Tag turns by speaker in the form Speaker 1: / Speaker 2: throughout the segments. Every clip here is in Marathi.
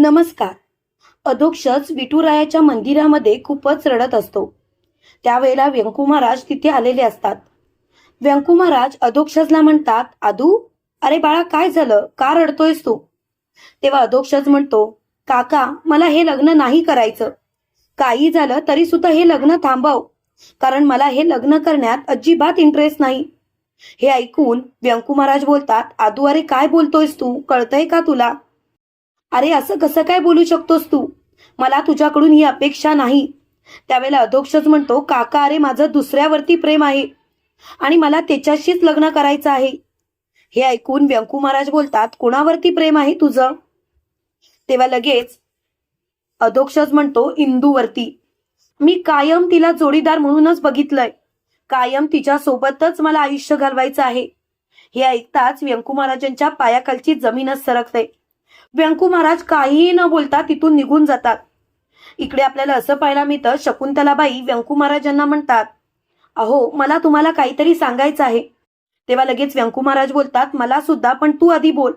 Speaker 1: नमस्कार. अधोक्षच विठुरायाच्या मंदिरामध्ये खूपच रडत असतो. त्यावेळेला व्यंकू महाराज तिथे आलेले असतात. व्यंकू महाराज अधोक्षजला म्हणतात आदू अरे बाळा काय झालं? का रडतोयस तू? तेव्हा अधोक्षज म्हणतो काका मला हे लग्न नाही करायचं. काही झालं तरी सुद्धा हे लग्न थांबव. कारण मला हे लग्न करण्यात अजिबात इंटरेस्ट नाही. हे ऐकून व्यंकू महाराज बोलतात आदू अरे काय बोलतोयस तू? कळतंय का तुला? अरे असं कसं काय बोलू शकतोस तू? मला तुझ्याकडून ही अपेक्षा नाही. त्यावेळेला अध्यक्षच म्हणतो काका अरे माझं दुसऱ्यावरती प्रेम आहे आणि मला त्याच्याशीच लग्न करायचं आहे. हे ऐकून व्यंकू महाराज बोलतात कोणावरती प्रेम आहे तुझं? तेव्हा लगेच अधोक्षज म्हणतो इंदूवरती. मी कायम तिला जोडीदार म्हणूनच बघितलंय. कायम तिच्या सोबतच मला आयुष्य घालवायचं आहे. हे ऐकताच व्यंकू महाराजांच्या पायाखालची जमीनच सरकते. व्यंकू महाराज काहीही न बोलता तिथून निघून जातात. इकडे आपल्याला असं पाहायला मिळतं शकुंतलाबाई व्यंकू महाराजांना म्हणतात अहो मला तुम्हाला काहीतरी सांगायचं आहे. तेव्हा लगेच व्यंकू महाराज बोलतात मला सुद्धा पण तू आधी बोल.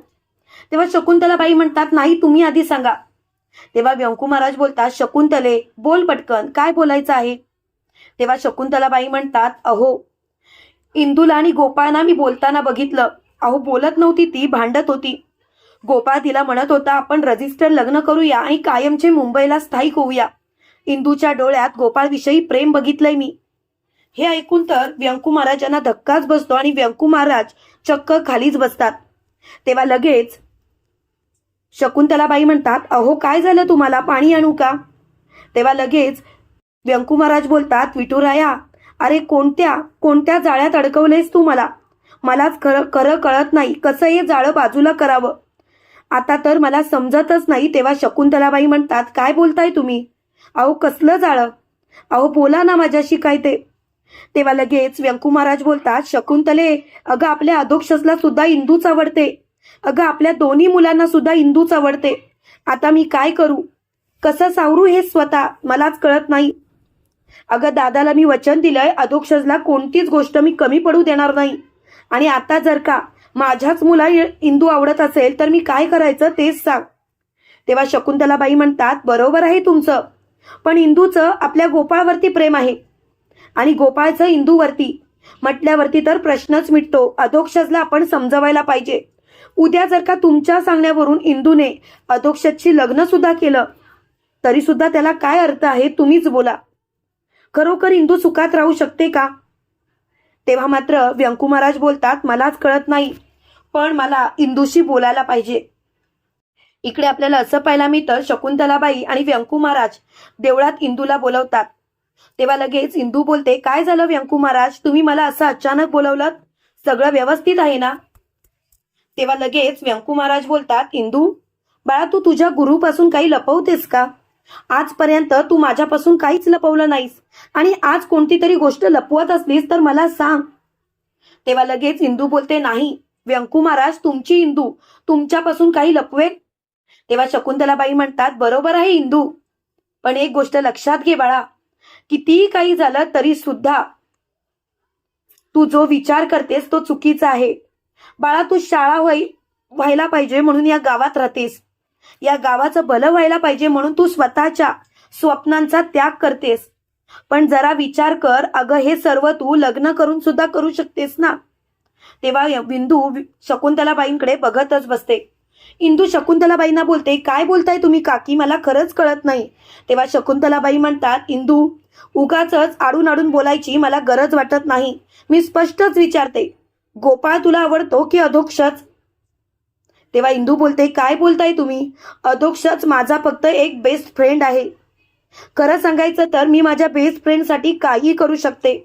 Speaker 1: तेव्हा शकुंतलाबाई म्हणतात नाही तुम्ही आधी सांगा. तेव्हा व्यंकू महाराज बोलतात शकुंतले बोल पटकन काय बोलायचं आहे? तेव्हा शकुंतलाबाई म्हणतात अहो इंदूला आणि गोपाळना मी बोलताना बघितलं. अहो बोलत नव्हती ती भांडत होती. गोपाळ तिला म्हणत होता आपण रजिस्टर लग्न करूया आणि कायमचे मुंबईला स्थायिक होऊया. इंदूच्या डोळ्यात गोपाळविषयी प्रेम बघितलंय मी. हे ऐकून तर व्यंकू महाराजांना धक्काच बसतो आणि व्यंकू महाराज चक्क खालीच बसतात. तेव्हा लगेच शकुंतलाबाई म्हणतात अहो काय झालं तुम्हाला? पाणी आणू का? तेव्हा लगेच व्यंकू महाराज बोलतात विठुराया अरे कोणत्या कोणत्या जाळ्यात अडकवलेस तू मला? मलाच खरं खरं कळत नाही. कसं हे जाळं बाजूला करावं? आता तर मला समजतच नाही तेव्हा शकुंतलाबाई म्हणतात काय बोलताय तुम्ही? अहो कसलं जाळं? अहो बोला ना माझ्याशी काय ते. तेव्हा लगेच व्यंकू महाराज बोलतात शकुंतले अगं आपल्या अधोक्षसला सुद्धा इंदूच आवडते. अगं आपल्या दोन्ही मुलांना सुद्धा इंदूच आवडते. आता मी काय करू? कसं सावरू हे स्वतः? मलाच कळत नाही. अगं दादाला मी वचन दिलंय अधोक्षजला कोणतीच गोष्ट मी कमी पडू देणार नाही. आणि आता जर का माझ्याच मुला इंदू आवडत असेल तर मी काय करायचं तेच सांग. तेव्हा शकुंतलाबाई म्हणतात बरोबर आहे तुमचं पण इंदूचं आपल्या गोपाळवरती प्रेम आहे आणि गोपाळचं इंदूवरती. म्हटल्यावरती तर प्रश्नच मिटतो अधोक्षजला आपण समजवायला पाहिजे. उद्या जर का तुमच्या सांगण्यावरून इंदूने अधोक्षजशी लग्न सुद्धा केलं तरी सुद्धा त्याला काय अर्थ आहे तुम्हीच बोला. खरोखर इंदू सुखात राहू शकते का? तेव्हा मात्र व्यंकू महाराज बोलतात मलाच कळत नाही पण मला इंदूशी बोलायला पाहिजे. इकडे आपल्याला असं पाहायला मिळतं शकुंतलाबाई आणि व्यंकू महाराज देवळात इंदूला बोलवतात. तेव्हा लगेच इंदू बोलते काय झालं व्यंकू महाराज? तुम्ही मला असं अचानक बोलवलं सगळं व्यवस्थित आहे ना? तेव्हा लगेच व्यंकू महाराज बोलतात इंदू बाळा तू तुझ्या गुरुपासून काही लपवतेस का? आजपर्यंत तू माझ्यापासून काहीच लपवलं नाहीस. आणि आज कोणती तरी गोष्ट लपवत असलीस तर मला सांग. तेव्हा लगेच इंदू बोलते नाही व्यंकू महाराज तुमची इंदू तुमच्यापासून काही लपवेल? तेव्हा शकुंतलाबाई म्हणतात बरोबर आहे इंदू. पण एक गोष्ट लक्षात घे बाळा. कितीही काही झालं तरी सुद्धा तू जो विचार करतेस तो चुकीचा आहे. बाळा तू शाळा व्हाय व्हायला पाहिजे म्हणून या गावात राहतेस. या गावाचं भलं व्हायला पाहिजे म्हणून तू स्वतःच्या स्वप्नांचा त्याग करतेस. पण जरा विचार कर अगं हे सर्व तू लग्न करून सुद्धा करू शकतेस ना? तेव्हा बिंदू शकुंतलाबाईंकडे बघतच बसते. इंदू शकुंतलाबाईंना बोलते काय बोलताय तुम्ही काकी? मला खरंच कळत नाही. तेव्हा शकुंतलाबाई म्हणतात इंदू उगाच आडून आडून बोलायची मला गरज वाटत नाही. मी स्पष्टच विचारते. गोपाळ तुला आवडतो की अधोक्षच? तेव्हा इंदू बोलते काय बोलताय तुम्ही? अधोक्षच माझा फक्त एक बेस्ट फ्रेंड आहे. खरं सांगायचं तर मी माझ्या बेस्ट फ्रेंडसाठी काही करू शकते.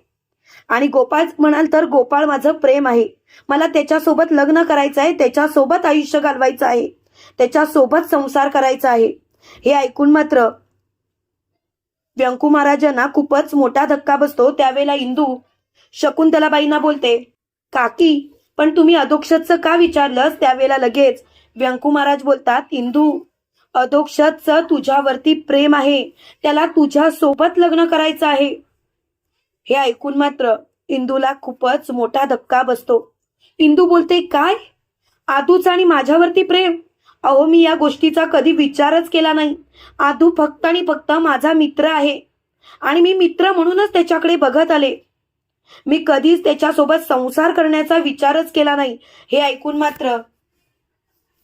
Speaker 1: आणि गोपाळ म्हणाल तर गोपाळ माझं प्रेम आहे. मला त्याच्यासोबत लग्न करायचं आहे त्याच्यासोबत आयुष्य घालवायचं आहे त्याच्यासोबत संसार करायचा आहे. हे ऐकून मात्र व्यंकू महाराजांना खूपच मोठा धक्का बसतो. त्यावेळेला इंदू शकुंतलाबाईंना बोलते काकी पण तुम्ही अधोक्षतचं का विचारलंस? त्यावेळेला लगेच व्यंकू महाराज बोलतात इंदू अधोक्षतचं तुझ्यावरती प्रेम आहे. त्याला तुझ्या सोबत लग्न करायचं आहे. हे ऐकून मात्र इंदूला खूपच मोठा धक्का बसतो. इंदू बोलते काय? आदूच आणि माझ्यावरती प्रेम? अहो मी या गोष्टीचा कधी विचारच केला नाही. आदू फक्त आणि फक्त माझा मित्र आहे. आणि मी मित्र म्हणूनच त्याच्याकडे बघत आले. मी कधीच त्याच्यासोबत संसार करण्याचा विचारच केला नाही. हे ऐकून मात्र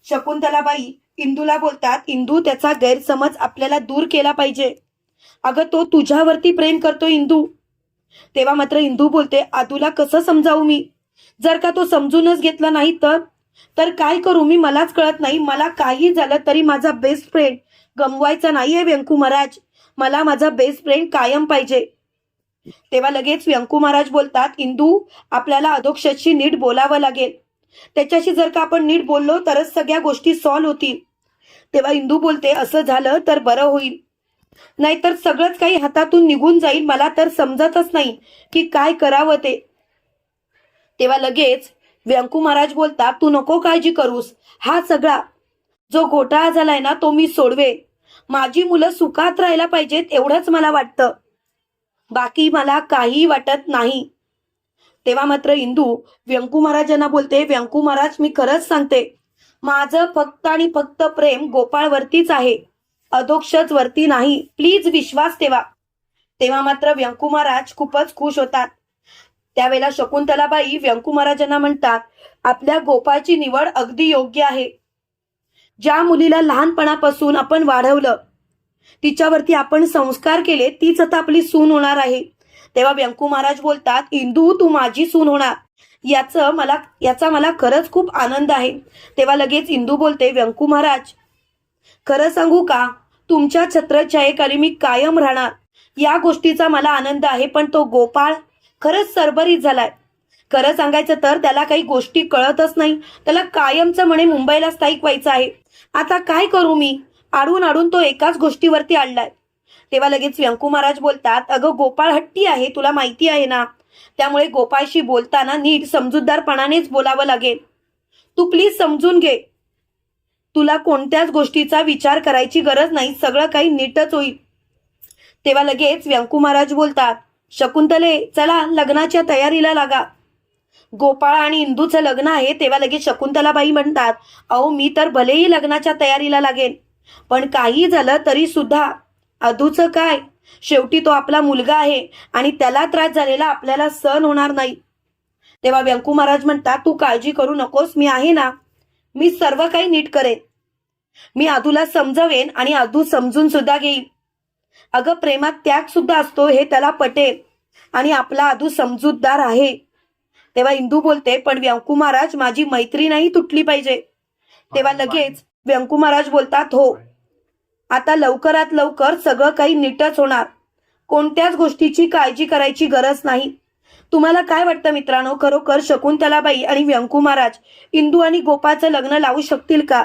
Speaker 1: शकुंतलाबाई इंदूला बोलतात इंदू त्याचा गैरसमज आपल्याला दूर केला पाहिजे. अगं तो तुझ्यावरती प्रेम करतो इंदू. तेव्हा मात्र इंदू बोलते आदूला कसं समजावू मी? जर का तो समजूनच घेतला नाही तर? तर काय करू मी? मलाच कळत नाही. मला काही झालं तरी माझा बेस्ट फ्रेंड गमवायचा नाहीये व्यंकू महाराज. मला माझा बेस्ट फ्रेंड कायम पाहिजे. तेव्हा लगेच व्यंकू महाराज बोलतात इंदू आपल्याला अधोक्षशी नीट बोलावं लागेल. त्याच्याशी जर का आपण नीट बोललो तरच सगळ्या गोष्टी सॉल्व्ह होतील. तेव्हा इंदू बोलते असं झालं तर बरं होईल. नाहीतर सगळंच काही हातातून निघून जाईल मला तर समजतच नाही की काय करावं ते. तेव्हा लगेच व्यंकू महाराज बोलतात तू नको काळजी करूस. हा सगळा जो घोटाळा झालाय ना तो मी सोडवे माझी मुलं सुखात राहायला पाहिजेत एवढंच मला वाटतं. बाकी मला काही वाटत नाही. तेव्हा मात्र इंदू व्यंकू महाराजांना बोलते व्यंकू महाराज मी खरंच सांगते. माझं फक्त आणि फक्त प्रेम गोपाळवरतीच आहे. अधोक्षच वरती नाही. प्लीज विश्वास ठेवा. तेव्हा मात्र व्यंकू महाराज खूपच खुश होतात. त्यावेळेला शकुंतलाबाई व्यंकू महाराजांना म्हणतात आपल्या गोपाळची निवड अगदी योग्य आहे. ज्या मुलीला लहानपणापासून आपण वाढवलं तिच्यावरती आपण संस्कार केले तीच आता आपली सून होणार आहे. तेव्हा व्यंकू महाराज बोलतात इंदू तू माझी सून होणार. याचं मला याचा मला खरंच खूप आनंद आहे. तेव्हा लगेच इंदू बोलते व्यंकू महाराज खरं सांगू का? तुमच्या छत्रछायेखाली मी कायम राहणार. या गोष्टीचा मला आनंद आहे पण तो गोपाळ खरंच सरबरीत झालाय. खरं सांगायचं तर त्याला काही गोष्टी कळतच नाही. त्याला कायमचं म्हणे मुंबईला स्थायिक व्हायचं आहे. आता काय करू मी? आडून आडून तो एकाच गोष्टीवरती आणलाय तेव्हा लगेच व्यंकू महाराज बोलतात अगं गोपाळ हट्टी आहे तुला माहिती आहे ना? त्यामुळे गोपाळशी बोलताना नीट समजूतदारपणानेच बोलावं लागेल. तू प्लीज समजून घे. तुला कोणत्याच गोष्टीचा विचार करायची गरज नाही सगळं काही नीटच होईल. तेव्हा लगेच व्यंकू महाराज बोलतात शकुंतले चला लग्नाच्या तयारीला लागा. गोपाळ आणि इंदूचं लग्न आहे तेव्हा लगेच शकुंतलाबाई म्हणतात अहो मी तर भलेही लग्नाच्या तयारीला लागेन. पण काही झालं तरी सुद्धा अधूचं काय? शेवटी तो आपला मुलगा आहे आणि त्याला त्रास झालेला आपल्याला सहन होणार नाही. तेव्हा व्यंकू महाराज म्हणतात तू काळजी करू नकोस मी आहे ना. मी सर्व काही नीट करेन. मी आदूला समजवेन आणि आदू समजून सुद्धा घेईल अगं प्रेमात त्याग सुद्धा असतो हे त्याला पटेल आणि आपला आदू समजूतदार आहे. तेव्हा इंदू बोलते पण व्यंकू महाराज माझी मैत्री नाही तुटली पाहिजे. तेव्हा लगेच व्यंकू महाराज बोलतात हो आता लवकरात लवकर सगळं काही नीटच होणार. कोणत्याच गोष्टीची काळजी करायची गरज नाही. तुम्हाला काय वाटतं मित्रांनो? खरोखर शकुंतलाबाई आणि व्यंकू महाराज इंदू आणि गोपाचं लग्न लावू शकतील का?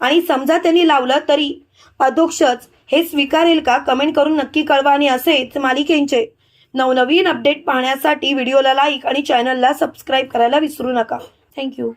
Speaker 1: आणि समजा त्यांनी लावलं तरी अधोक्षच हे स्वीकारेल का? कमेंट करून नक्की कळवा आणि असेच मालिकेंचे नवनवीन अपडेट पाहण्यासाठी व्हिडिओला लाईक आणि चॅनलला सबस्क्राईब करायला विसरू नका. थँक्यू.